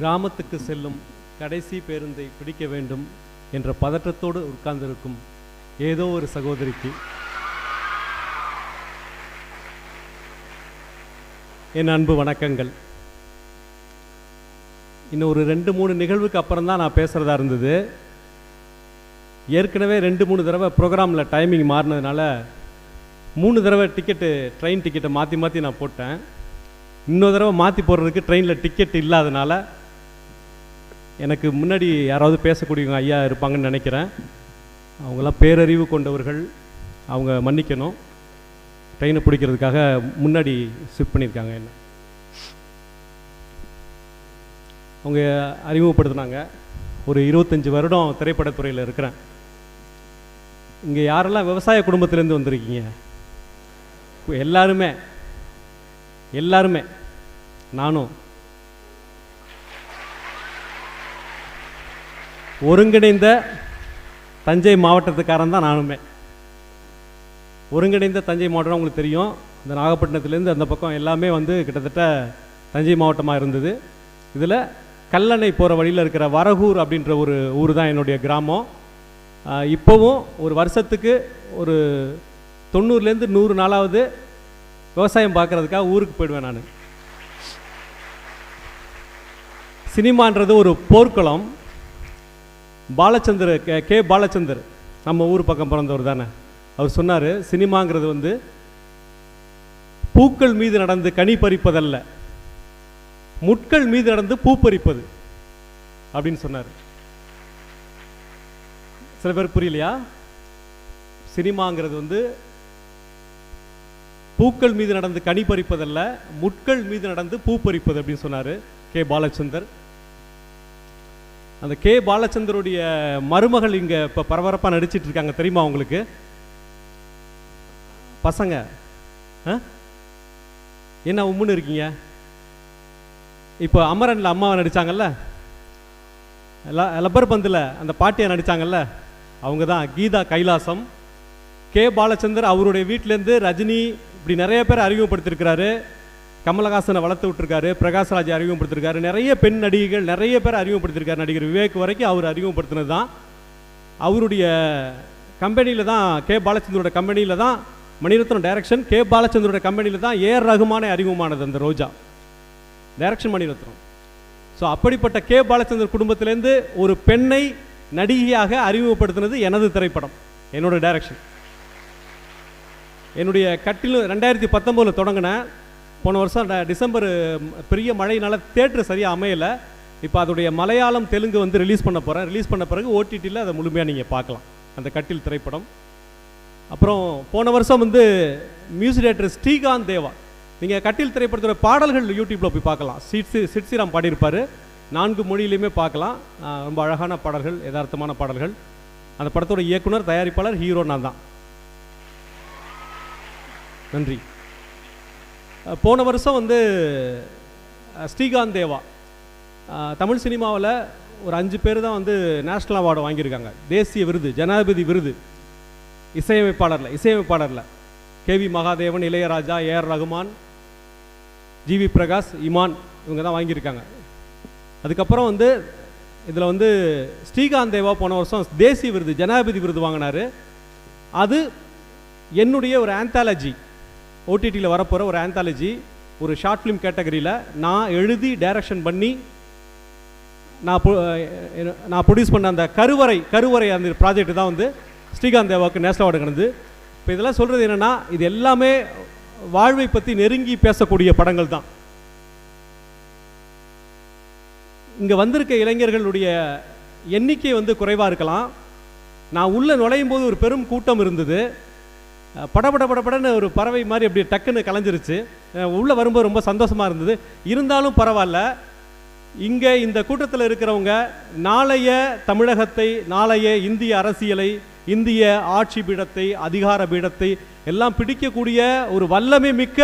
கிராமத்துக்கு செல்லும் கடைசி பேருந்தை பிடிக்க வேண்டும் என்ற பதற்றத்தோடு உட்கார்ந்திருக்கும் ஏதோ ஒரு சகோதரிக்கு. என் அன்பு வணக்கங்கள். இன்னும் ஒரு ரெண்டு மூணு நிகழ்வுக்கு அப்புறம் தான் நான் பேசுகிறதா இருந்தது. ஏற்கனவே ரெண்டு மூணு தடவை ப்ரோக்ராமில் டைமிங் மாறினதுனால மூணு தடவை டிக்கெட்டு ட்ரெயின் டிக்கெட்டை மாற்றி மாற்றி நான் போட்டேன். இன்னொரு தடவை மாற்றி போடுறதுக்கு ட்ரெயினில் டிக்கெட் இல்லாதனால எனக்கு முன்னாடி யாராவது பேசக்கூடியவங்க ஐயா இருப்பாங்கன்னு நினைக்கிறேன். அவங்களாம் பேரறிவு கொண்டவர்கள். அவங்க மன்னிக்கணும். ட்ரெயினை பிடிக்கிறதுக்காக முன்னாடி ஷிஃப்ட் பண்ணியிருக்காங்க என்ன. அவங்க அறிமுகப்படுத்தினாங்க. ஒரு இருபத்தஞ்சி வருடம் திரைப்படத்துறையில் இருக்கிறேன். இங்கே யாரெல்லாம் விவசாய குடும்பத்துலேருந்து வந்திருக்கீங்க? எல்லாருமே. எல்லாருமே. நானும். ஒருங்கிணைந்த தஞ்சை மாவட்டத்துக்காரன் தான் நானுமே. ஒருங்கிணைந்த தஞ்சை மாவட்டம் உங்களுக்கு தெரியும். இந்த நாகப்பட்டினத்துலேருந்து அந்த பக்கம் எல்லாமே வந்து கிட்டத்தட்ட தஞ்சை மாவட்டமாக இருந்தது. இதில் கல்லணை போகிற வழியில் இருக்கிற வரகூர் அப்படின்ற ஒரு ஊர் தான் என்னுடைய கிராமம். இப்போவும் ஒரு வருஷத்துக்கு ஒரு தொண்ணூறுலேருந்து நூறு நாளாவது விவசாயம் பார்க்குறதுக்காக ஊருக்கு போயிடுவேன் நான். சினிமான்றது ஒரு போர்க்குளம். Balachander K K Balachander. நம்ம ஊர் பக்கம் பிறந்தவர் தானே. அவர் சொன்னார் சினிமாங்கிறது வந்து பூக்கள் மீது நடந்து கனி பறிப்பதல்ல. முட்கள் மீது நடந்து பூ பறிப்பது. அப்படின்னு சொன்னார். சில பேர் புரியலையா? சினிமாங்கிறது வந்து பூக்கள் மீது நடந்து கனி பறிப்பதல்ல முட்கள் மீது நடந்து பூ பறிப்பது அப்படின்னு சொன்னார் கே பாலச்சந்தர். அந்த கே பாலச்சந்தருடைய மருமகள் இங்கே இப்போ பரபரப்பாக நடிச்சிட்டு இருக்காங்க தெரியுமா உங்களுக்கு? பசங்க. ஆ? என்ன உம்முன்னு இருக்கீங்க? இப்போ அமரனில் அம்மாவை நடித்தாங்கல்ல லப்பர் பந்தில் அந்த பாட்டியை நடித்தாங்கல்ல அவங்க தான் கீதா கைலாசம். கே பாலச்சந்தர் அவருடைய வீட்டிலேருந்து ரஜினி இப்படி நிறைய பேர் அறிமுகப்படுத்தியிருக்கிறாரு. கமலஹாசனை வளர்த்து விட்டுருக்காரு பிரகாஷ்ராஜை அறிமுகப்படுத்திருக்காரு. நிறைய பெண் நடிகைகள் நிறைய பேர் அறிமுகப்படுத்திருக்காரு நடிகர் விவேக் வரைக்கும் அவர் அறிமுகப்படுத்தினது தான் அவருடைய கம்பெனியில் தான் கே பாலச்சந்தரோட கம்பெனியில் தான் மணிரத்னம் டைரக்ஷன் கே பாலச்சந்தரோட கம்பெனியில் தான் ஏஆர் ரகுமானே அறிமுகமானது அந்த ரோஜா. டைரக்ஷன் மணிரத்னம். ஸோ அப்படிப்பட்ட கே பாலச்சந்தர் குடும்பத்திலேருந்து ஒரு பெண்ணை நடிகையாக அறிமுகப்படுத்தினது எனது திரைப்படம் என்னோட டைரக்ஷன் என்னுடைய கட்டிலும் ரெண்டாயிரத்தி பத்தொம்போதில் தொடங்கினேன் போன வருஷம் டிசம்பர் பெரிய மழையினால் தேட்டர் சரியாக அமையலை. இப்போ அதோடைய மலையாளம் தெலுங்கு வந்து ரிலீஸ் பண்ண போகிறேன் ரிலீஸ் பண்ண பிறகு ஓடிடியில் அதை முழுமையாக நீங்கள் பார்க்கலாம். அந்த கட்டில் திரைப்படம். அப்புறம் போன வருஷம் வந்து மியூசிக் டேரக்டர் ஸ்ரீகாந்த் தேவா. நீங்கள் கட்டில் திரைப்படத்தோட பாடல்கள் யூடியூப்பில் போய் பார்க்கலாம். சிட்ஸி சிட்சிராம் பாடியிருப்பார். நான்கு மொழியிலையுமே பார்க்கலாம். ரொம்ப அழகான பாடல்கள் யதார்த்தமான பாடல்கள். அந்த படத்தோட இயக்குனர் தயாரிப்பாளர் ஹீரோ நான் தான். நன்றி. போன வருஷம் வந்து ஸ்ரீகாந்த் தேவா. தமிழ் சினிமாவில் ஒரு அஞ்சு பேர் தான் வந்து நேஷ்னல் அவார்டு வாங்கியிருக்காங்க. தேசிய விருது ஜனாதிபதி விருது. இசையமைப்பாளரில் இசையமைப்பாளரில். KV Mahadevan Ilaiyaraaja AR Rahman GV Prakash Imman இவங்க தான் வாங்கியிருக்காங்க. அதுக்கப்புறம் வந்து இதில் வந்து ஸ்ரீகாந்த் தேவா போன வருஷம் தேசிய விருது ஜனாதிபதி விருது வாங்கினாரு. அது என்னுடைய ஒரு ஆந்தாலஜி ஓடிடியில் வரப்போகிற ஒரு ஆந்தாலஜி ஒரு ஷார்ட் ஃபிலிம் கேட்டகரியில் நான் எழுதி டைரக்ஷன் பண்ணி நான் நான் ப்ரொடியூஸ் பண்ண அந்த கருவறை கருவறை அந்த ப்ராஜெக்ட் தான் வந்து ஸ்ரீகாந்த் தேவாவுக்கு நேஷனல் அவார்டு கிடந்து இப்போ இதெல்லாம் சொல்கிறது என்னென்னா இது எல்லாமே வாழ்வை பற்றி நெருங்கி பேசக்கூடிய படங்கள் தான். இங்கே வந்திருக்க இளைஞர்களுடைய எண்ணிக்கை வந்து குறைவாக இருக்கலாம். நான் உள்ளே நுழையும் போது ஒரு பெரும் கூட்டம் இருந்தது. படபட படபடன்னு ஒரு பறவை மாதிரி அப்படி டக்குன்னு கலைஞ்சிருச்சு. உள்ளே உள்ள வரும்போது ரொம்ப சந்தோஷமா இருந்தது. இருந்தாலும் பரவாயில்ல. இங்கே இந்த கூட்டத்தில் இருக்கிறவங்க நாளைய தமிழகத்தை நாளைய இந்திய அரசியலை இந்திய ஆட்சி பீடத்தை அதிகார பீடத்தை எல்லாம் பிடிக்கக்கூடிய ஒரு வல்லமை மிக்க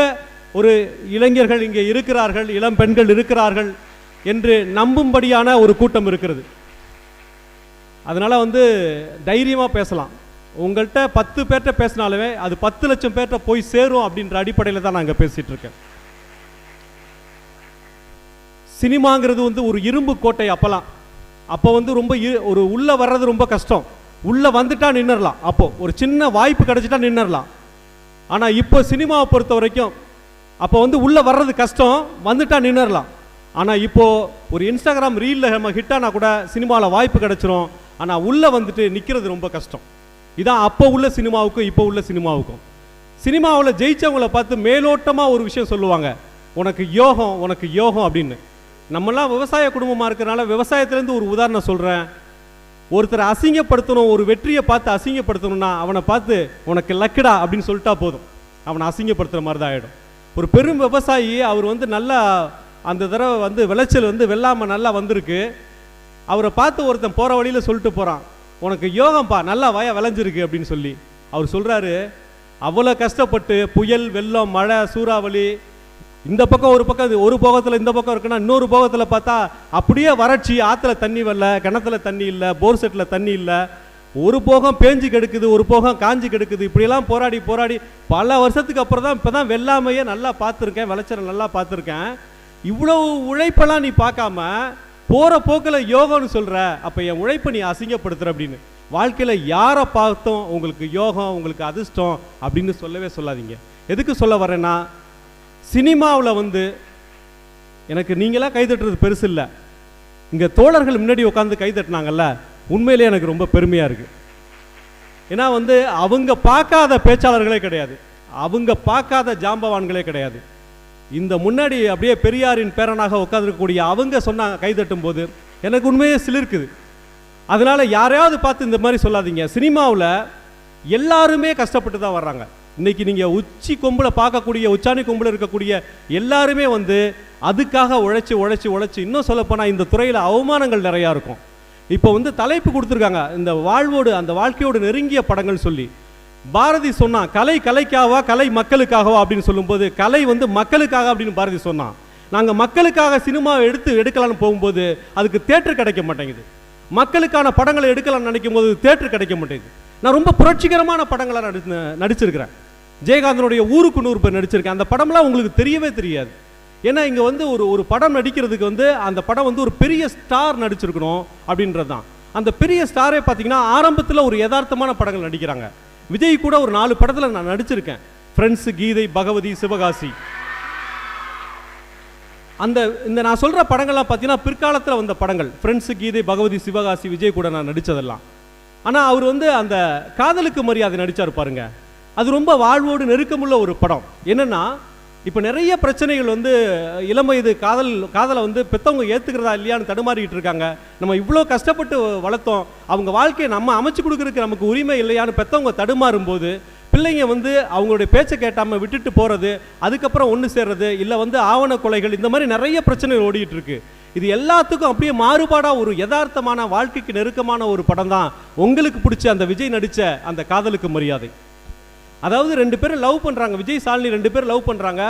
ஒரு இளைஞர்கள் இங்கே இருக்கிறார்கள் இளம் பெண்கள் இருக்கிறார்கள் என்று நம்பும்படியான ஒரு கூட்டம் இருக்கிறது. அதனால வந்து தைரியமாக பேசலாம். உங்கள்கிட்ட பத்து பேர்கிட்ட பேசினாலுமே அது பத்து லட்சம் பேர்கிட்ட போய் சேரும் அப்படின்ற அடிப்படையில் தான் நான் இங்கே இருக்கேன். சினிமாங்கிறது வந்து ஒரு இரும்பு கோட்டை அப்போலாம். அப்போ வந்து ரொம்ப இரு- ஒரு உள்ளே வர்றது ரொம்ப கஷ்டம். உள்ளே வந்துட்டா நின்றுடலாம் அப்போது ஒரு சின்ன வாய்ப்பு கிடச்சிட்டா நின்றுடலாம் ஆனால் இப்போ சினிமாவை பொறுத்த வரைக்கும் அப்போ வந்து உள்ளே வர்றது கஷ்டம் வந்துட்டா நின்றுடலாம் ஆனால் இப்போ ஒரு இன்ஸ்டாகிராம் ரீலில் நம்ம ஹிட்டானா கூட சினிமாவில் வாய்ப்பு கிடச்சிரும். ஆனால் உள்ளே வந்துட்டு நிற்கிறது ரொம்ப கஷ்டம். இதான் அப்போ உள்ள சினிமாவுக்கும் இப்போ உள்ள சினிமாவுக்கும். சினிமாவில் ஜெயித்தவங்களை பார்த்து மேலோட்டமாக ஒரு விஷயம் சொல்லுவாங்க. உனக்கு யோகம் உனக்கு யோகம் அப்படின்னு. நம்மலாம் விவசாய குடும்பமாக இருக்கிறனால விவசாயத்துலேருந்து ஒரு உதாரணம் சொல்கிறேன் ஒருத்தரை அசிங்கப்படுத்தணும் ஒரு வெற்றியை பார்த்து அசிங்கப்படுத்தணும்னா அவனை பார்த்து உனக்கு லக்கடா அப்படின்னு சொல்லிட்டா போதும். அவனை அசிங்கப்படுத்துகிற மாதிரி தான் ஆகிடும் ஒரு பெரும் விவசாயி அவர் வந்து நல்லா அந்த தடவை வந்து விளைச்சல் வந்து வெள்ளாமை நல்லா வந்திருக்கு. அவரை பார்த்து ஒருத்தன் போகிற வழியில் சொல்லிட்டு போகிறான் உனக்கு யோகம்ப்பா நல்லா வய விளைஞ்சிருக்கு அப்படின்னு சொல்லி. அவர் சொல்கிறாரு அவ்வளோ கஷ்டப்பட்டு புயல் வெள்ளம் மழை சூறாவளி இந்த பக்கம் ஒரு பக்கம் இது ஒரு போகத்தில் இந்த பக்கம் இருக்குன்னா இன்னொரு போகத்தில் பார்த்தா அப்படியே வறட்சி ஆற்றுல தண்ணி வரல கிணத்துல தண்ணி இல்லை போர் செட்டில் தண்ணி இல்லை. ஒரு போகம் பேஞ்சு கெடுக்குது ஒரு போகம் காஞ்சி கெடுக்குது. இப்படியெல்லாம் போராடி போராடி பல வருஷத்துக்கு அப்புறம் தான் இப்போ தான் வெள்ளாமையே நல்லா பார்த்துருக்கேன் விளைச்சலை நல்லா பார்த்துருக்கேன். இவ்வளவு உழைப்பெல்லாம் நீ பார்க்காம போகிற போக்கில் யோகம்னு சொல்கிற அப்போ என் உழைப்பை நீ அசிங்கப்படுத்துற அப்படின்னு. வாழ்க்கையில் யாரை பார்த்தோம் உங்களுக்கு யோகம் உங்களுக்கு அதிர்ஷ்டம் அப்படின்னு சொல்லவே சொல்லாதீங்க. எதுக்கு சொல்ல வரேன்னா சினிமாவில் வந்து எனக்கு நீங்களா கைதட்டுறது பெருசு இல்லை. இங்கே தோழர்கள் முன்னாடி உட்காந்து கைதட்டினாங்கல்ல உண்மையிலே எனக்கு ரொம்ப பெருமையாக இருக்குது ஏன்னா வந்து அவங்க பார்க்காத பேச்சாளர்களே கிடையாது. அவங்க பார்க்காத ஜாம்பவான்களே கிடையாது. இந்த முன்னாடி அப்படியே பெரியாரின் பேரனாக உட்காந்துருக்கக்கூடிய அவங்க சொன்னாங்க கைதட்டும் போது எனக்கு உண்மையே சிலிர்க்குது. அதனால் யாரையாவது பார்த்து இந்த மாதிரி சொல்லாதீங்க. சினிமாவில் எல்லாருமே கஷ்டப்பட்டு தான் வர்றாங்க. இன்னைக்கு நீங்கள் உச்சி கொம்பில் பார்க்கக்கூடிய உச்சாணி கொம்பில் இருக்கக்கூடிய எல்லாருமே வந்து அதுக்காக உழைச்சி உழைச்சி உழைச்சி இன்னும் சொல்லப்போனால் இந்த துறையில் அவமானங்கள் நிறையா இருக்கும். இப்போ வந்து தலைப்பு கொடுத்துருக்காங்க. இந்த வாழ்வோடு அந்த வாழ்க்கையோடு நெருங்கிய படங்கள் சொல்லி. பாரதி சொன்னான் கலை கலைக்காகவா கலை மக்களுக்காகவா? அப்படின்னு சொல்லும்போது கலை வந்து மக்களுக்காக அப்படின்னு பாரதி சொன்னான் நாங்கள் மக்களுக்காக சினிமாவை எடுத்து எடுக்கலாம்னு போகும்போது அதுக்கு தேட்டர் கிடைக்க மாட்டேங்குது. மக்களுக்கான படங்களை எடுக்கலாம்னு நினைக்கும் போது தேட்டர் கிடைக்க மாட்டேங்குது. நான் ரொம்ப புரட்சிகரமான படங்களை நடி நடிச்சிருக்கிறேன். ஜெயகாந்தனுடைய ஊருக்கு நூறு பேர் நடிச்சிருக்கேன். அந்த படம்லாம் உங்களுக்கு தெரியவே தெரியாது. ஏன்னா இங்கே வந்து ஒரு ஒரு படம் நடிக்கிறதுக்கு வந்து அந்த படம் வந்து ஒரு பெரிய ஸ்டார் நடிச்சிருக்கணும் அப்படின்றது தான் அந்த பெரிய ஸ்டாரே பார்த்தீங்கன்னா ஆரம்பத்தில் ஒரு யதார்த்தமான படங்கள் நடிக்கிறாங்க. விஜய் கூட ஒரு நாலு படத்தில் நான் நடிச்சிருக்கேன். ஃப்ரெண்ட்ஸ் கீதை பகவதி சிவகாசி. அந்த இந்த நான் சொல்கிற படங்கள்லாம் பார்த்தீங்கன்னா பிற்காலத்தில் வந்த படங்கள். ஃப்ரெண்ட்ஸு கீதை பகவதி சிவகாசி விஜய் கூட நான் நடித்ததெல்லாம் ஆனால் அவர் வந்து அந்த காதலுக்கு மரியாதை நடித்தார் பாருங்க. அது ரொம்ப வாழ்வோடு நெருக்கமுள்ள ஒரு படம். என்னன்னா இப்போ நிறைய பிரச்சனைகள் வந்து இளம் வயது காதல் காதலை வந்து பெற்றவங்க ஏற்றுக்கிறதா இல்லையான்னு தடுமாறிக்கிட்டு இருக்காங்க. நம்ம இவ்வளோ கஷ்டப்பட்டு வளர்த்தோம். அவங்க வாழ்க்கையை நம்ம அமைச்சு கொடுக்குறதுக்கு நமக்கு உரிமை இல்லையான்னு பெற்றவங்க தடுமாறும் போது பிள்ளைங்க வந்து அவங்களுடைய பேச்சை கேட்டாமல் விட்டுட்டு போகிறது அதுக்கப்புறம் ஒன்று சேர்றது இல்லை வந்து ஆவண கொலைகள் இந்த மாதிரி நிறைய பிரச்சனைகள் ஓடிட்டு இருக்கு. இது எல்லாத்துக்கும் அப்படியே மாறுபாடாக ஒரு யதார்த்தமான வாழ்க்கைக்கு நெருக்கமான ஒரு படம் தான் உங்களுக்கு பிடிச்ச அந்த விஜய் நடித்த அந்த காதலுக்கு மரியாதை. அதாவது ரெண்டு பேரும் லவ் பண்ணுறாங்க விஜய் சாலினி ரெண்டு பேரும் லவ் பண்ணுறாங்க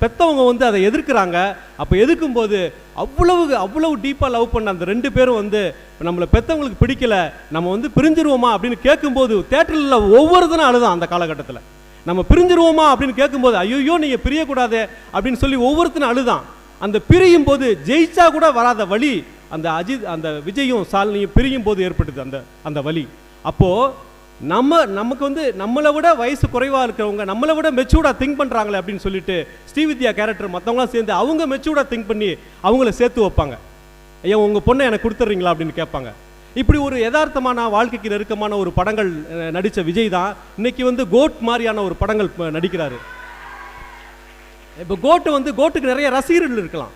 பெத்தவங்க வந்து அதை எதிர்க்கிறாங்க. அப்போ எதிர்க்கும் போது அவ்வளவு அவ்வளவு டீப்பாக லவ் பண்ண அந்த ரெண்டு பேரும் வந்து நம்மளை பெத்தவங்களுக்கு பிடிக்கல நம்ம வந்து பிரிஞ்சிருவோமா அப்படின்னு கேட்கும்போது தேட்டரில் ஒவ்வொருத்தனும் அழுதான் அந்த காலகட்டத்தில். நம்ம பிரிஞ்சிருவோமா அப்படின்னு கேட்கும்போது ஐயோ நீங்கள் பிரியக்கூடாது அப்படின்னு சொல்லி ஒவ்வொருத்தனும் அழுதான். அந்த பிரியும் போது ஜெயிச்சா கூட வராத வழி அந்த அஜித் அந்த விஜயும் சாலினியும் பிரியும் போது ஏற்பட்டது அந்த அந்த வழி அப்போது நம்ம நமக்கு வந்து நம்மளை விட வயசு குறைவாக இருக்கிறவங்க நம்மளை விட மெச்சூர்டாக திங்க் பண்ணுறாங்களே அப்படின்னு சொல்லிட்டு ஸ்ரீவித்யா கேரக்டர் மற்றவங்களாம் சேர்ந்து அவங்க மெச்சூர்டாக திங்க் பண்ணி அவங்கள சேர்த்து வைப்பாங்க. ஐயா உங்கள் பொண்ணை எனக்கு கொடுத்துட்றீங்களா அப்படின்னு கேட்பாங்க. இப்படி ஒரு யதார்த்தமான வாழ்க்கைக்கு நெருக்கமான ஒரு படங்கள் நடித்த விஜய் தான் இன்னைக்கு வந்து கோட் மாதிரியான ஒரு படங்கள் நடிக்கிறாரு. இப்போ கோட்டு வந்து கோட்டுக்கு நிறைய ரசிகர்கள் இருக்கலாம்.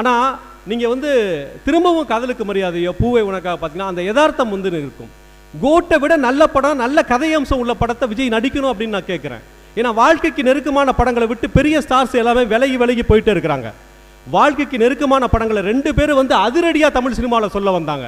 ஆனால் நீங்கள் வந்து திரும்பவும் காதலுக்கு மரியாதையோ பூவை உனக்காக பார்த்தீங்கன்னா அந்த யதார்த்தம் வந்து இருக்கும். கோட்டை விட நல்ல படம் நல்ல கதையம்சம் உள்ள படத்தை விஜய் நடிக்கணும் அப்படின்னு நான் கேட்குறேன். ஏன்னா வாழ்க்கைக்கு நெருக்கமான படங்களை விட்டு பெரிய ஸ்டார்ஸ் எல்லாமே விலகி விலகி போயிட்டு இருக்கிறாங்க. வாழ்க்கைக்கு நெருக்கமான படங்களை ரெண்டு பேரும் வந்து அதிரடியாக தமிழ் சினிமாவில் சொல்ல வந்தாங்க.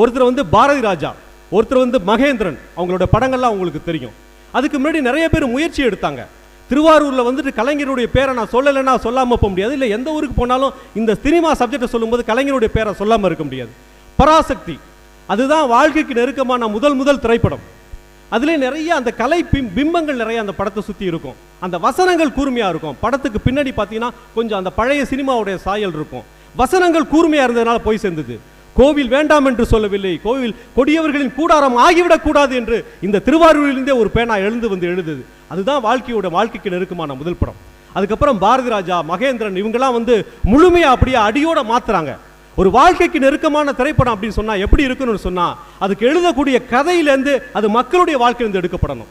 ஒருத்தர் வந்து பாரதி ராஜா ஒருத்தர் வந்து மகேந்திரன். அவங்களோட படங்கள்லாம் உங்களுக்கு தெரியும். அதுக்கு முன்னாடி நிறைய பேர் முயற்சி எடுத்தாங்க. திருவாரூரில் வந்துட்டு கலைஞருடைய பேரை நான் சொல்லலைன்னா சொல்லாமல் போக முடியாது. இல்லை எந்த ஊருக்கு போனாலும் இந்த சினிமா சப்ஜெக்டை சொல்லும்போது கலைஞருடைய பேரை சொல்லாமல் இருக்க முடியாது. பராசக்தி அதுதான் வாழ்க்கைக்கு நெருக்கமான முதல் முதல் திரைப்படம். அதுலேயே நிறைய அந்த கலை பிம் பிம்பங்கள் நிறைய அந்த படத்தை சுற்றி இருக்கும். அந்த வசனங்கள் கூர்மையாக இருக்கும். படத்துக்கு பின்னாடி பார்த்தீங்கன்னா கொஞ்சம் அந்த பழைய சினிமாவுடைய சாயல் இருக்கும். வசனங்கள் கூர்மையா இருந்ததுனால போய் சேர்ந்தது. கோவில் வேண்டாம் என்று சொல்லவில்லை. கோவில் கொடியவர்களின் கூடாரம் ஆகிவிடக் கூடாது என்று இந்த திருவாரூரிலிருந்தே ஒரு பேனா எழுந்து வந்து எழுதுது அதுதான் வாழ்க்கையோட வாழ்க்கைக்கு நெருக்கமான முதல் படம். அதுக்கப்புறம் பாரதி ராஜா மகேந்திரன் இவங்கெல்லாம் வந்து முழுமையா அப்படியே அடியோட மாத்துறாங்க. ஒரு வாழ்க்கைக்கு நெருக்கமான திரைப்படம் அப்படின்னு சொன்னா எப்படி இருக்கணும்னு சொன்னா அதுக்கு எழுதக்கூடிய கதையிலேருந்து அது மக்களுடைய வாழ்க்கையிலிருந்து எடுக்கப்படணும்.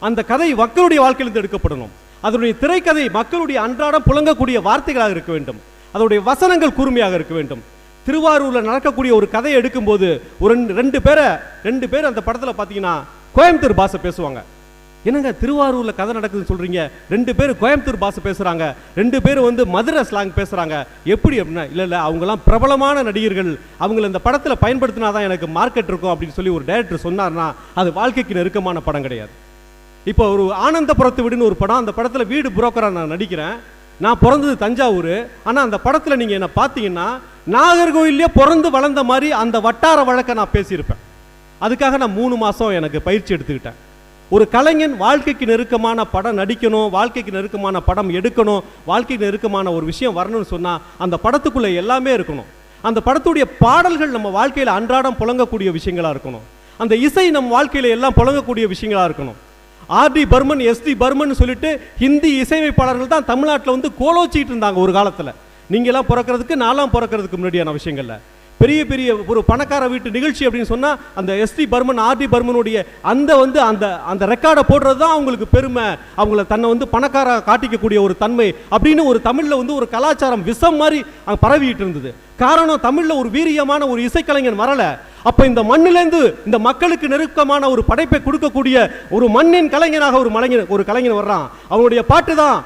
அந்த கதை மக்களுடைய வாழ்க்கையிலிருந்து எடுக்கப்படணும். அதனுடைய திரைக்கதை மக்களுடைய அன்றாடம் புழங்கக்கூடிய வார்த்தைகளாக இருக்க வேண்டும். அதனுடைய வசனங்கள் கூர்மையாக இருக்க வேண்டும். திருவாரூரில் நடக்கக்கூடிய ஒரு கதையை எடுக்கும்போது ஒரு ரெண்டு- ரெண்டு பேரை ரெண்டு பேர் அந்த படத்தில் பார்த்தீங்கன்னா கோயம்புத்தூர் பாஷை பேசுவாங்க. என்னங்க திருவாரூரில் கதை நடக்குதுன்னு சொல்கிறீங்க ரெண்டு பேர் கோயம்புத்தூர் பாஷை பேசுகிறாங்க ரெண்டு பேர் வந்து மதுரை ஸ்லாங் பேசுகிறாங்க எப்படி அப்படின்னா இல்லை இல்லை அவங்களாம் பிரபலமான நடிகர்கள். அவங்கள இந்த படத்தில் பயன்படுத்தினா தான் எனக்கு மார்க்கெட் இருக்கும் அப்படின்னு சொல்லி ஒரு டைரக்டர் சொன்னார்னா அது வாழ்க்கைக்கு நெருக்கமான படம் கிடையாது. இப்போ ஒரு ஆனந்தபுரத்து வீடுன்னு ஒரு படம் அந்த படத்தில் வீடு புரோக்கராக நான் நடிக்கிறேன். நான் பிறந்தது தஞ்சாவூர். ஆனால் அந்த படத்தில் நீங்கள் என்னை பார்த்தீங்கன்னா நாகர்கோயிலே பிறந்து வளர்ந்த மாதிரி அந்த வட்டார வழக்கை நான் பேசியிருப்பேன். அதுக்காக நான் மூணு மாதம் எனக்கு பயிற்சி எடுத்துக்கிட்டேன். ஒரு கலைஞன் வாழ்க்கைக்கு நெருக்கமான படம் நடிக்கணும் வாழ்க்கைக்கு நெருக்கமான படம் எடுக்கணும் வாழ்க்கைக்கு நெருக்கமான ஒரு விஷயம் வரணும்னு சொன்னால் அந்த படத்துக்குள்ளே எல்லாமே இருக்கணும். அந்த படத்துடைய பாடல்கள் நம்ம வாழ்க்கையில் அன்றாடம் புழங்கக்கூடிய விஷயங்களாக இருக்கணும். அந்த இசை நம் வாழ்க்கையில் எல்லாம் புழங்கக்கூடிய விஷயங்களா இருக்கணும். ஆர்டி பர்மன் எஸ்டி பர்மன் சொல்லிட்டு ஹிந்தி இசையமைப்பாளர்கள் தான் தமிழ்நாட்டில் வந்து கோலோச்சிக்கிட்டு இருந்தாங்க ஒரு காலத்தில். நீங்களாம் பிறக்கிறதுக்கு நான்லாம் பிறக்கிறதுக்கு முன்னாடியான விஷயங்களில். பெரிய பெரிய ஒரு பணக்கார வீட்டு நிகழ்ச்சி அப்படின்னு சொன்னால் அந்த எஸ்டி பர்மன் ஆர்டி பர்மனுடைய அந்த வந்து அந்த அந்த ரெக்கார்டை போடுறது தான் அவங்களுக்கு பெருமை. அவங்கள தன்னை வந்து பணக்கார காட்டிக்கக்கூடிய ஒரு தன்மை அப்படின்னு ஒரு தமிழில் வந்து ஒரு கலாச்சாரம் விஷம் மாதிரி அங்கே பரவிட்டு இருந்தது. காரணம் தமிழில் ஒரு வீரியமான ஒரு இசைக்கலைஞன் வரலை. அப்போ இந்த மண்ணிலேருந்து இந்த மக்களுக்கு நெருக்கமான ஒரு படைப்பை கொடுக்கக்கூடிய ஒரு மண்ணின் கலைஞனாக ஒரு மலைஞர் ஒரு கலைஞன் வர்றான். அவனுடைய பாட்டு தான்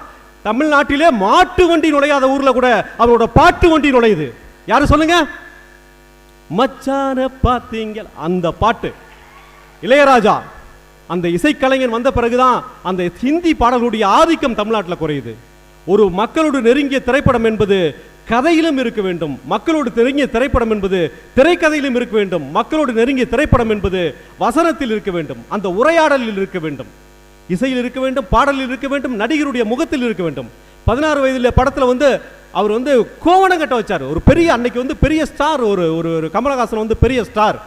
தமிழ்நாட்டிலே மாட்டு வண்டி நுழையாத ஊரில் கூட அவனோட பாட்டு வண்டி நுழையுது. யாரும் சொல்லுங்கள் மச்சான பார்த்தீங்க. அந்த பாட்டு. இளையராஜா அந்த இசைக்கலைஞன் வந்த பிறகுதான் அந்த ஹிந்தி பாடல்களுடைய ஆதிக்கம் தமிழ்நாட்டில் குறையுது. ஒரு மக்களோடு நெருங்கிய திரைப்படம் என்பது கதையிலும் இருக்க வேண்டும். மக்களோடு நெருங்கிய திரைப்படம் என்பது திரைக்கதையிலும் இருக்க வேண்டும். மக்களோடு நெருங்கிய திரைப்படம் என்பது வசனத்தில் இருக்க வேண்டும். அந்த உரையாடலில் இருக்க வேண்டும். இசையில் இருக்க வேண்டும் பாடலில் இருக்க வேண்டும் நடிகருடைய முகத்தில் இருக்க வேண்டும். பதினாறு வயதுல படத்தில் வந்து அவர் வந்து கோவணம் கட்ட வச்சார். ஒரு பெரிய அன்னைக்கு வந்து பெரிய ஸ்டார் ஒரு ஒரு ஒரு கமலஹாசன் வந்து பெரிய ஸ்டார்.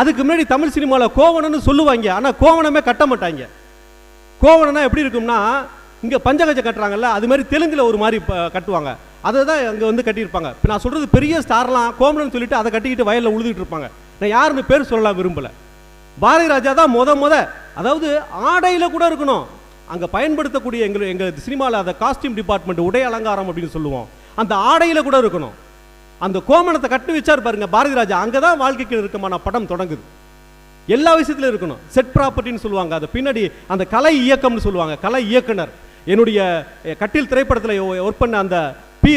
அதுக்கு முன்னாடி தமிழ் சினிமாவில் கோவணம்னு சொல்லுவாங்க. ஆனால் கோவணமே கட்ட மாட்டாங்க. கோவணம்னா எப்படி இருக்கும்னா இங்கே பஞ்சகஜ கட்டுறாங்கல்ல அது மாதிரி தெலுங்கில் ஒரு மாதிரி கட்டுவாங்க. அதை தான் அங்கே வந்து கட்டியிருப்பாங்க. இப்போ நான் சொல்கிறது பெரிய ஸ்டார்லாம் கோவணம்னு சொல்லிட்டு அதை கட்டிக்கிட்டு வயலில் உழுதுகிட்டு இருப்பாங்க. நான் யாருன்னு பேர் சொல்லலாம் விரும்பல. பாரதி ராஜா தான் முத முத அதாவது ஆடையில் கூட இருக்கணும். அங்கே பயன்படுத்தக்கூடிய எங்கள் எங்கள் சினிமாவில் அந்த காஸ்டியூம் டிபார்ட்மெண்ட் உடை அலங்காரம் அப்படின்னு சொல்லுவோம். அந்த ஆடையில் கூட இருக்கணும். அந்த கோமணத்தை கட்டி வச்சார் பாருங்க பாரதி ராஜா. அங்கதான் வாழ்க்கைக்கு இருக்கமான படம் தொடங்குது. எல்லா விஷயத்திலும் இருக்கணும். செட் ப்ராப்பர்ட்டின்னு சொல்லுவாங்க. அது பின்னாடி அந்த கலை இயக்கம்னு சொல்லுவாங்க. கலை இயக்குனர். என்னுடைய கட்டில் திரைப்படத்தில் ஒர்க் பண்ண அந்த பி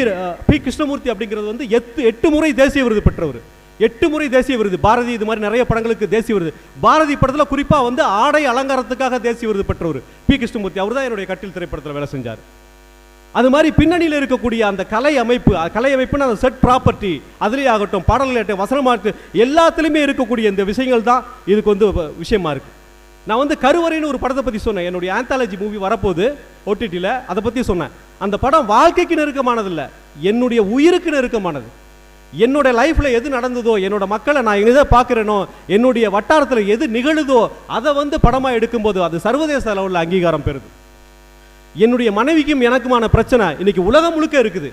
பி கிருஷ்ணமூர்த்தி அப்படிங்கிறது வந்து எட்டு எட்டு முறை தேசிய விருது பெற்றவர். எட்டு முறை தேசிய விருது. பாரதி இது மாதிரி நிறைய படங்களுக்கு தேசிய விருது. பாரதி படத்தில் குறிப்பாக வந்து ஆடை அலங்காரத்துக்காக தேசிய விருது பெற்றவர் பி. கிருஷ்ணமூர்த்தி. அவர் தான் என்னுடைய கட்டில் திரைப்படத்தில் வேலை செஞ்சார். அது மாதிரி பின்னணியில் இருக்கக்கூடிய அந்த கலை அமைப்பு கலை அமைப்புன்னு அந்த செட் ப்ராப்பர்ட்டி அதுலேயே ஆகட்டும் பாடல்களாகட்டும் வசனமாகட்டும் எல்லாத்துலேயுமே இருக்கக்கூடிய இந்த விஷயங்கள் தான் இதுக்கு வந்து விஷயமா இருக்கு. நான் வந்து கருவறைன்னு ஒரு படத்தை பற்றி சொன்னேன். என்னுடைய ஆந்தாலஜி மூவி வரப்போகுது ஓடிடியில் அதை பற்றி சொன்னேன். அந்த படம் வாழ்க்கைக்கு நெருக்கமானது என்னுடைய உயிருக்கு நெருக்கமானது. என்னோட லைஃப்ல எது நடந்ததோ என்னோட மக்களை நான் எதை பார்க்குறேனோ என்னுடைய வட்டாரத்தில் எது நிகழுதோ அதை வந்து படமா எடுக்கும்போது அது சர்வதேச அளவில் அங்கீகாரம் பெறுது. என்னுடைய மனைவிக்கும் எனக்குமான பிரச்சனை இன்னைக்கு உலகம் முழுக்க இருக்குது.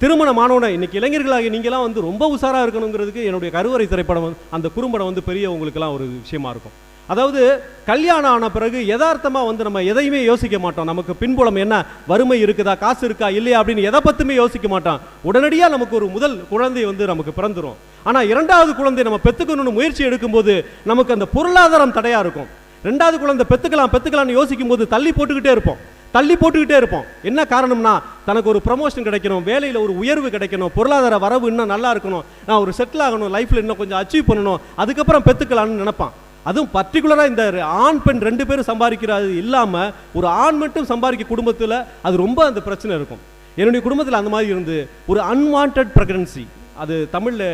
திருமணமானவன இன்னைக்கு இளைஞர்களாகிய நீங்களாம் வந்து ரொம்ப உஷாரா இருக்கணுங்கிறதுக்கு என்னுடைய கருவறை திரைப்படம் அந்த குறும்படம் வந்து பெரிய உங்களுக்கெல்லாம் ஒரு விஷயமா இருக்கும். அதாவது கல்யாணம் ஆன பிறகு யதார்த்தமாக வந்து நம்ம எதையுமே யோசிக்க மாட்டோம். நமக்கு பின்புலம் என்ன? வறுமை இருக்குதா? காசு இருக்கா? இல்லையா? அப்படின்னு எதை பற்றுமே யோசிக்க மாட்டோம். உடனடியாக நமக்கு ஒரு முதல் குழந்தை வந்து நமக்கு பிறந்துரும். ஆனால் இரண்டாவது குழந்தை நம்ம பெற்றுக்கணும்னு முயற்சி எடுக்கும்போது நமக்கு அந்த பொருளாதாரம் தடையாக இருக்கும். ரெண்டாவது குழந்தை பெற்றுக்கலாம் பெற்றுக்கலாம்னு யோசிக்கும் போது தள்ளி போட்டுக்கிட்டே இருப்போம். தள்ளி போட்டுக்கிட்டே இருப்போம். என்ன காரணம்னா தனக்கு ஒரு ப்ரமோஷன் கிடைக்கணும் வேலையில் ஒரு உயர்வு கிடைக்கணும் பொருளாதார வரவு இன்னும் நல்லா இருக்கணும் நான் ஒரு செட்டில் ஆகணும் லைஃப்பில் இன்னும் கொஞ்சம் அச்சீவ் பண்ணணும் அதுக்கப்புறம் பெற்றுக்கலாம்னு நினைப்பான். அதுவும் பர்டிகுலராக இந்த ஆண் பெண் ரெண்டு பேரும் சம்பாதிக்கிறது இல்லாமல் ஒரு ஆண் மட்டும் சம்பாதிக்க குடும்பத்தில் அது ரொம்ப அந்த பிரச்சனை இருக்கும். என்னுடைய குடும்பத்தில் அந்த மாதிரி இருந்து ஒரு அன்வான்ட் ப்ரெக்னன்சி அது தமிழில்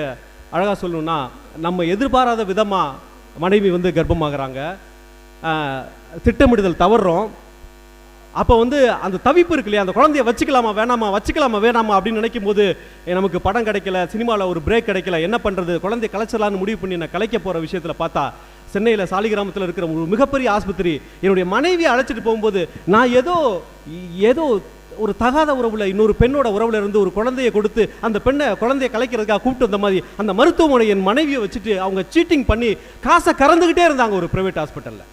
அழகாக சொல்லணும்னா நம்ம எதிர்பாராத விதமாக மனைவி வந்து கர்ப்பமாகறாங்க. திட்டமிடுதல் தவறுறோம் அப்போ வந்து அந்த தவிப்பு இருக்கு இல்லையா? அந்த குழந்தைய வச்சுக்கலாமா வேணாமா வச்சுக்கலாமா வேணாமா அப்படின்னு நினைக்கும் போது நமக்கு படம் கிடைக்கல சினிமாவில் ஒரு பிரேக் கிடைக்கல என்ன பண்ணுறது குழந்தைய கலைச்சலான்னு முடிவு பண்ணி நான் கலைக்க போகிற விஷயத்தில் பார்த்தா சென்னையில் சாலிகிராமத்தில் இருக்கிற ஒரு மிகப்பெரிய ஆஸ்பத்திரி என்னுடைய மனைவியை அழைச்சிட்டு போகும்போது நான் ஏதோ ஏதோ ஒரு தகாத உறவில் இன்னொரு பெண்ணோட உறவுல இருந்து ஒரு குழந்தைய கொடுத்து அந்த பெண்ணை குழந்தைய கலைக்கிறதுக்காக கூப்பிட்டு வந்த மாதிரி அந்த மருத்துவமனை என் மனைவியை வச்சுட்டு அவங்க சீட்டிங் பண்ணி காசை கறந்துக்கிட்டே இருந்தாங்க ஒரு ப்ரைவேட் ஹாஸ்பிட்டலில்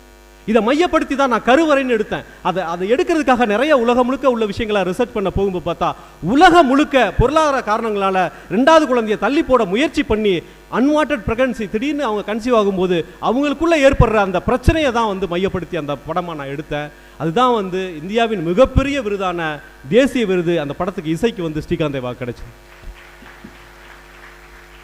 இதை மையப்படுத்தி தான் நான் கருவறைன்னு எடுத்தேன். அதை அதை எடுக்கிறதுக்காக நிறைய உலகம் முழுக்க உள்ள விஷயங்களை ரிசர்ச் பண்ண போகும்போது பார்த்தா உலகம் முழுக்க பொருளாதார காரணங்களால் ரெண்டாவது குழந்தைய தள்ளி போட முயற்சி பண்ணி அன்வான்ட் ப்ரெக்னன்சி திடீர்னு அவங்க கன்சீவ் ஆகும்போது அவங்களுக்குள்ளே ஏற்படுற அந்த பிரச்சனையை தான் வந்து மையப்படுத்தி அந்த படமாக நான் எடுத்தேன். அதுதான் வந்து இந்தியாவின் மிகப்பெரிய விருதான தேசிய விருது. அந்த படத்துக்கு இசைக்கு வந்து ஸ்ரீகாந்தேவா கிடைச்சது.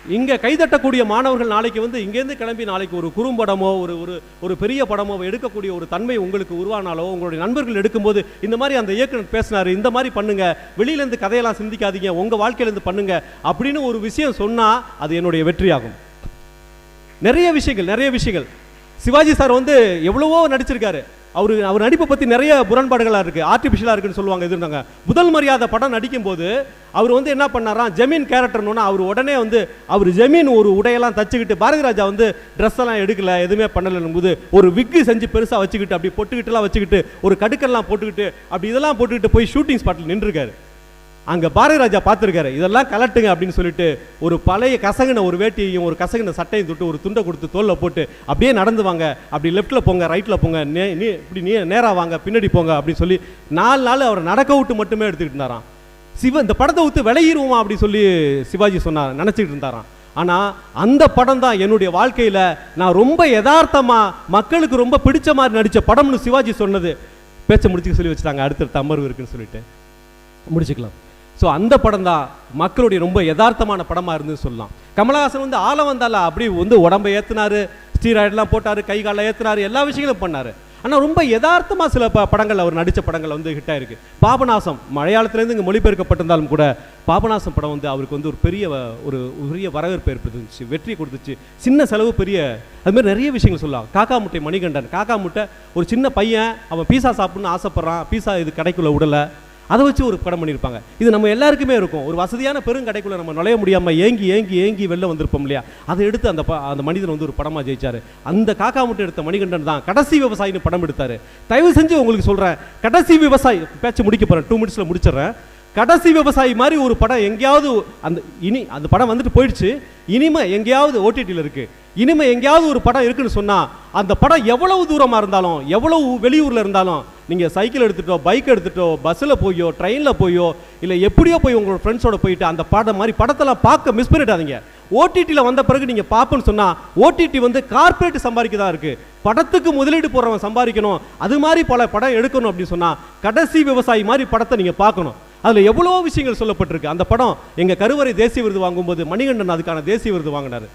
இங்கே கைதட்டக்கூடிய மாணவர்கள் நாளைக்கு வந்து இங்கேருந்து கிளம்பி நாளைக்கு ஒரு குறும்படமோ ஒரு ஒரு ஒரு பெரிய படமோ எடுக்கக்கூடிய ஒரு தன்மை உங்களுக்கு உருவானாலோ உங்களுடைய நண்பர்கள் எடுக்கும்போது இந்த மாதிரி அந்த இயக்குனர் பேசினார் இந்த மாதிரி பண்ணுங்க வெளியிலேருந்து கதையெல்லாம் சிந்திக்காதீங்க உங்கள் வாழ்க்கையிலேருந்து பண்ணுங்க அப்படின்னு ஒரு விஷயம் சொன்னால் அது என்னுடைய வெற்றியாகும். நிறைய விஷயங்கள் நிறைய விஷயங்கள். சிவாஜி சார் வந்து எவ்வளவோ நடிச்சிருக்காரு. அவர் அவர் நடிப்பை பற்றி நிறைய முரண்பாடுகளாக இருக்குது ஆர்டிஃபிஷியலாக இருக்குன்னு சொல்லுவாங்க இது முதல் மரியாதை படம் நடிக்கும்போது அவர் வந்து என்ன பண்ணாராம் ஜமீன் கேரக்டர்னு அவர் உடனே வந்து அவர் ஜமீன் ஒரு உடையெல்லாம் தச்சுக்கிட்டு பாரதி ராஜா வந்து ட்ரெஸ் எல்லாம் எடுக்கல எதுவுமே பண்ணலன்னும் போது ஒரு விக்கு செஞ்சு பெருசாக வச்சுக்கிட்டு அப்படி பொட்டுக்கிட்டுலாம் வச்சுக்கிட்டு ஒரு கடுக்கெல்லாம் போட்டுக்கிட்டு அப்படி இதெல்லாம் போட்டுக்கிட்டு போய் ஷூட்டிங் ஸ்பாட்டில் நின்றுருக்காரு. அங்கே பாரதி ராஜா பார்த்துருக்காரு. இதெல்லாம் கலட்டுங்க அப்படின்னு சொல்லிட்டு ஒரு பழைய கசங்கின ஒரு வேட்டியையும் ஒரு கசங்கின சட்டையும் தொட்டு ஒரு துண்டை கொடுத்து தோலில் போட்டு அப்படியே நடந்து வாங்க. அப்படி லெஃப்ட்டில் போங்க ரைட்டில் போங்க நே நீ இப்படி நீ நேராக வாங்க பின்னாடி போங்க அப்படின்னு சொல்லி நாலு நாள் அவர் நடக்க விட்டு மட்டுமே எடுத்துக்கிட்டு இருந்தாராம். சிவ இந்த படத்தை விட்டு விளையிடுவோமா அப்படின்னு சொல்லி சிவாஜி சொன்னார் நினச்சிக்கிட்டு இருந்தாராம். ஆனால் அந்த படம் தான் என்னுடைய வாழ்க்கையில் நான் ரொம்ப யதார்த்தமாக மக்களுக்கு ரொம்ப பிடிச்ச மாதிரி நடித்த படம்னு சிவாஜி சொன்னது. பேச்சை முடிச்சுக்க சொல்லி வச்சுட்டாங்க அடுத்தடுத்த அமர்வு இருக்குன்னு சொல்லிட்டு. முடிச்சுக்கலாம். ஸோ அந்த படம் தான் மக்களுடைய ரொம்ப யதார்த்தமான படமாக இருந்து சொல்லலாம். கமலஹாசன் வந்து ஆள வந்தால அப்படி வந்து உடம்பை ஏற்றினார் ஸ்டீராய்டெலாம் போட்டார் கை காலில் ஏற்றினார் எல்லா விஷயங்களும் பண்ணார். ஆனால் ரொம்ப யதார்த்தமாக சில ப படங்கள் அவர் நடித்த படங்கள் வந்து ஹிட் ஆயிருக்கு. பாபநாசம் மலையாளத்துலேருந்து இங்கே மொழிபெயர்க்கப்பட்டிருந்தாலும் கூட பாபநாசம் படம் வந்து அவருக்கு வந்து ஒரு பெரிய வ- ஒரு பெரிய வரவேற்பு ஏற்படுத்துச்சு வெற்றி கொடுத்துச்சு. சின்ன செலவு பெரிய அதுமாதிரி நிறைய விஷயங்கள் சொல்லலாம். காக்கா முட்டை மணிகண்டன். காக்கா முட்டை ஒரு சின்ன பையன் அவன் பீஸா சாப்பிட்ணுன்னு ஆசைப்பட்றான் பீஸா இது கடைக்குள்ளே விடலை அதை வச்சு ஒரு படம் பண்ணியிருப்பாங்க. இது நம்ம எல்லாருக்குமே இருக்கும். ஒரு வசதியான பெருங்கடைக்குள்ளே நம்ம நுழைய முடியாமல் ஏங்கி ஏங்கி ஏங்கி வெளில வந்திருப்போம் இல்லையா? அதை எடுத்து அந்த ப- அந்த மனிதன் வந்து ஒரு படமாக ஜெயிச்சாரு. அந்த காக்கா முட்டை எடுத்த மணிகண்டன் தான் கடைசி விவசாயின்னு படம் எடுத்தார். தயவு செஞ்சு உங்களுக்கு சொல்கிறேன் கடைசி விவசாயி பேச்சு முடிக்க போகிறேன் டூ மினிட்ஸில் முடிச்சிடுறேன். கடைசி விவசாயி மாதிரி ஒரு படம் எங்கேயாவது அந்த இனி அந்த படம் வந்துட்டு போயிடுச்சு. இனிமே எங்கேயாவது ஓடிடியில் இருக்குது இனிமே எங்கேயாவது ஒரு படம் இருக்குன்னு சொன்னால் அந்த படம் எவ்வளவு தூரமாக இருந்தாலும் எவ்வளவு வெளியூரில் இருந்தாலும் நீங்கள் சைக்கிள் எடுத்துட்டோ பைக் எடுத்துட்டோ பஸ்ஸில் போயோ ட்ரெயினில் போயோ இல்லை எப்படியோ போய் உங்களோட ஃப்ரெண்ட்ஸோட போயிட்டு அந்த படம் மாதிரி படத்தெல்லாம் பார்க்க மிஸ் பண்ணிடாதீங்க. ஓடிடியில் வந்த பிறகு நீங்கள் பார்ப்போன்னு சொன்னால் ஓடிடி வந்து கார்பரேட் சம்பாதிக்க தான் இருக்குது படத்துக்கு முதலீடு போடுறவன் சம்பாதிக்கணும். அது மாதிரி பல படம் எடுக்கணும் அப்படின்னு சொன்னால் கடைசி விவசாயி மாதிரி படத்தை நீங்கள் பார்க்கணும். அதில் எவ்வளோ விஷயங்கள் சொல்லப்பட்டிருக்கு. அந்த படம் எங்கள் கருவறை தேசிய விருது வாங்கும்போது மணிகண்டன் அதுக்கான தேசிய விருது வாங்கினாரு.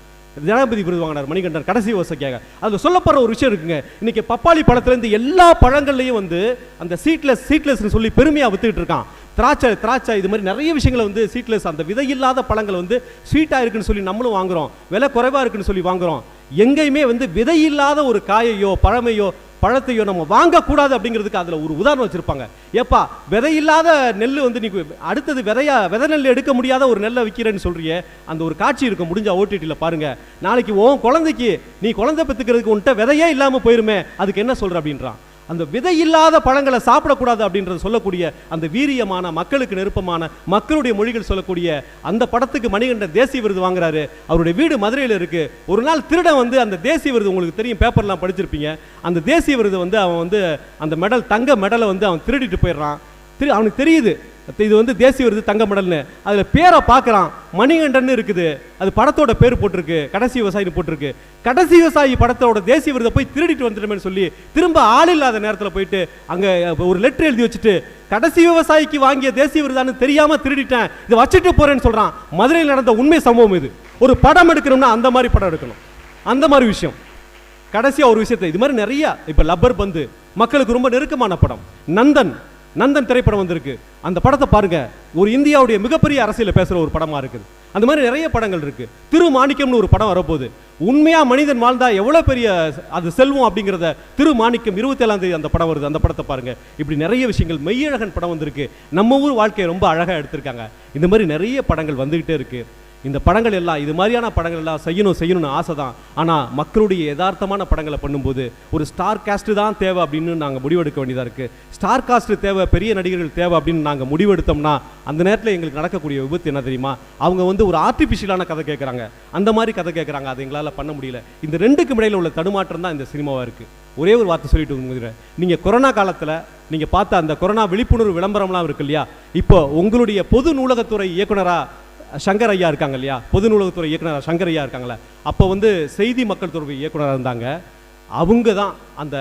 ஜனாதிபதி விருது வாங்கினார் மணிகண்டன் கடைசி விவசாயிக்காக அதில் சொல்லப்படுற ஒரு விஷயம் இருக்குங்க. இன்னைக்கு பப்பாளி படத்துலேருந்து எல்லா பழங்கள்லையும் வந்து அந்த சீட்லெஸ் சீட்லெஸ்னு சொல்லி பெருமையாக வித்துக்கிட்டு இருக்கான். திராட்சை திராட்சை இது மாதிரி நிறைய விஷயங்களை வந்து சீட்லெஸ் அந்த விதை இல்லாத பழங்கள் வந்து ஸ்வீட்டாக இருக்குன்னு சொல்லி நம்மளும் வாங்குறோம். விலை குறைவாக இருக்குன்னு சொல்லி வாங்குறோம். எங்கேயுமே வந்து விதை இல்லாத ஒரு காயையோ பழமையோ பழத்தையோ நம்ம வாங்கக்கூடாது அப்படிங்கிறதுக்கு அதில் ஒரு உதாரணம் வச்சுருப்பாங்க. ஏப்பா விதையில்லாத நெல் வந்து நீ அடுத்தது விதையா விதை நெல் எடுக்க முடியாத ஒரு நெல்லை விற்கிறேன்னு சொல்கிறிய அந்த ஒரு காட்சி இருக்கும் முடிஞ்ச ஓடிடியில் பாருங்க. நாளைக்கு உன் குழந்தைக்கு நீ குழந்தை பெற்றுக்கிறதுக்கு உன்ட்ட விதையே இல்லாமல் போயிருமே அதுக்கு என்ன சொல்கிற அப்படின்றான். அந்த விதை இல்லாத பழங்களை சாப்பிடக்கூடாது அப்படின்றது சொல்லக்கூடிய அந்த வீரியமான மக்களுக்கு நெருப்பமான மக்களுடைய மொழிகள் சொல்லக்கூடிய அந்த படத்துக்கு மணிகண்டன் தேசிய விருது வாங்குறாரு. அவருடைய வீடு மதுரையில் இருக்கு. ஒரு நாள் திருடன் வந்து அந்த தேசிய விருது உங்களுக்கு தெரியும் பேப்பர்லாம் படிச்சிருப்பீங்க. அந்த தேசிய விருது வந்து அவன் வந்து அந்த மெடல் தங்க மெடலை வந்து அவன் திருடிட்டு போயிடுறான். திரு அவனுக்கு தெரியுது. இது வந்து தேசிய விருது தங்க மடல்னு அதில் பேரை பார்க்குறான். மணிகண்டன் இருக்குது. அது படத்தோட பேர் போட்டிருக்கு. கடைசி விவசாயின்னு போட்டிருக்கு. கடைசி விவசாயி படத்தோட தேசிய விருதை போய் திருடிட்டு வந்துட்டோமேன்னு சொல்லி திரும்ப ஆள் இல்லாத நேரத்தில் போயிட்டு அங்கே ஒரு லெட்டர் எழுதி வச்சுட்டு கடைசி விவசாயிக்கு வாங்கிய தேசிய விருதான்னு தெரியாமல் திருடிட்டேன். இதை வச்சுட்டு போறேன்னு சொல்கிறான் மதுரையில் நடந்த உண்மை சம்பவம் இது. ஒரு படம் எடுக்கணும்னா அந்த மாதிரி படம் எடுக்கணும். அந்த மாதிரி விஷயம். கடைசியா ஒரு விஷயத்தை இது மாதிரி நிறைய இப்போ லப்பர் பந்து மக்களுக்கு ரொம்ப நெருக்கமான படம். நந்தன். நந்தன் திரைப்படம் வந்திருக்கு. அந்த படத்தை பாருங்க. ஒரு இந்தியாவுடைய மிகப்பெரிய அரசியல பேசுற ஒரு படமா இருக்குது. அந்த மாதிரி நிறைய படங்கள் இருக்கு. திரு மாணிக்கம்னு ஒரு படம் வரப்போகுது. உண்மையா மனிதன் வாழ்ந்தா எவ்வளவு பெரிய அது செல்வம் அப்படிங்கிறத திரு மாணிக்கம் இருபத்தி ஏழாம் தேதி அந்த படம் வருது. அந்த படத்தை பாருங்க. இப்படி நிறைய விஷயங்கள். மெய்யழகன் படம் வந்திருக்கு. நம்ம ஊர் வாழ்க்கையை ரொம்ப அழகா எடுத்திருக்காங்க. இந்த மாதிரி நிறைய படங்கள் வந்துகிட்டே இருக்கு. இந்த படங்கள் எல்லாம் இது மாதிரியான படங்கள் எல்லாம் செய்யணும் செய்யணும்னு ஆசை தான் ஆனால் மக்களுடைய யதார்த்தமான படங்களை பண்ணும்போது ஒரு ஸ்டார் காஸ்ட்டு தான் தேவை அப்படின்னு நாங்கள் முடிவெடுக்க வேண்டியதாக இருக்குது ஸ்டார் காஸ்ட்டு தேவை பெரிய நடிகர்கள் தேவை அப்படின்னு நாங்கள் முடிவெடுத்தோம்னா அந்த நேரத்தில் எங்களுக்கு நடக்கக்கூடிய விபத்து என்ன தெரியுமா? அவங்க வந்து ஒரு ஆர்டிஃபிஷியலான கதை கேட்குறாங்க அந்த மாதிரி கதை கேட்குறாங்க அதை எங்களால் பண்ண முடியல. இந்த ரெண்டுக்கும் இடையில் உள்ள தடுமாற்றம் தான் இந்த சினிமாவாக இருக்குது ஒரே ஒரு வார்த்தை சொல்லிட்டு முடிகிறேன் நீங்கள் கொரோனா காலத்தில் நீங்கள் பார்த்த அந்த கொரோனா விழிப்புணர்வு விளம்பரம்லாம் இருக்கு இல்லையா? இப்போ உங்களுடைய பொது நூலகத்துறை இயக்குனராக சங்கர் ஐயா இருக்காங்க இல்லையா? பொது நூலகத்துறை இயக்குனர் சங்கர் ஐயா இருக்காங்களே அப்போ வந்து செய்தி மக்கள் தொடர்பு இயக்குனராக இருந்தாங்க. அவங்க தான் அந்த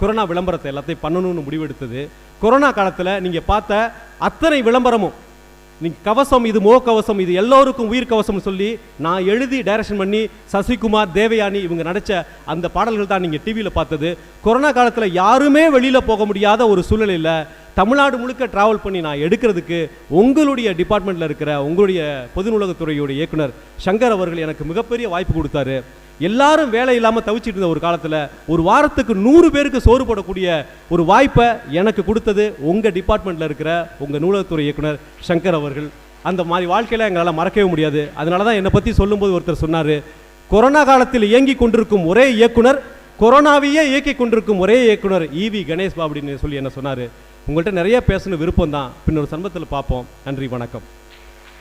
கொரோனா விளம்பரத்தை எல்லாத்தையும் பண்ணணும்னு முடிவெடுத்தது. கொரோனா காலத்தில் நீங்கள் பார்த்த அத்தனை விளம்பரமும் நீ கவசம் இது மோ கவசம் இது எல்லோருக்கும் உயிர் கவசம்னு சொல்லி நான் எழுதி டைரக்ஷன் பண்ணி சசிகுமார் தேவயானி இவங்க நடித்த அந்த பாடல்கள் தான் நீங்கள் டிவியில் பார்த்தது. கொரோனா காலத்தில் யாருமே வெளியில் போக முடியாத ஒரு சூழ்நிலையில் தமிழ்நாடு முழுக்க டிராவல் பண்ணி நான் எடுக்கிறதுக்கு உங்களுடைய டிபார்ட்மெண்ட்டில் இருக்கிற உங்களுடைய பொது நூலகத்துறையுடைய இயக்குனர் சங்கர் அவர்கள் எனக்கு மிகப்பெரிய வாய்ப்பு கொடுத்தாரு. எல்லாரும் வேலை இல்லாமல் தவிச்சிட்டு இருந்த ஒரு காலத்தில் ஒரு வாரத்துக்கு நூறு பேருக்கு சோறு போடக்கூடிய ஒரு வாய்ப்பை எனக்கு கொடுத்தது உங்கள் டிபார்ட்மெண்ட்டில் இருக்கிற உங்கள் நூலகத்துறை இயக்குனர் சங்கர் அவர்கள். அந்த மாதிரி வாழ்க்கையில் எங்களால் மறக்கவே முடியாது. அதனால தான் என்னை பற்றி சொல்லும்போது ஒருத்தர் சொன்னார் கொரோனா காலத்தில் இயங்கி கொண்டிருக்கும் ஒரே இயக்குனர் கொரோனாவையே இயக்கி கொண்டிருக்கும் ஒரே இயக்குனர் ஈவி கணேஷ் பாபுடின்னு சொல்லி என்ன சொன்னார். உங்கள்கிட்ட நிறைய பேசணும் விருப்பம் தான் பின்னொரு சம்பவத்தில் பார்ப்போம். நன்றி வணக்கம்.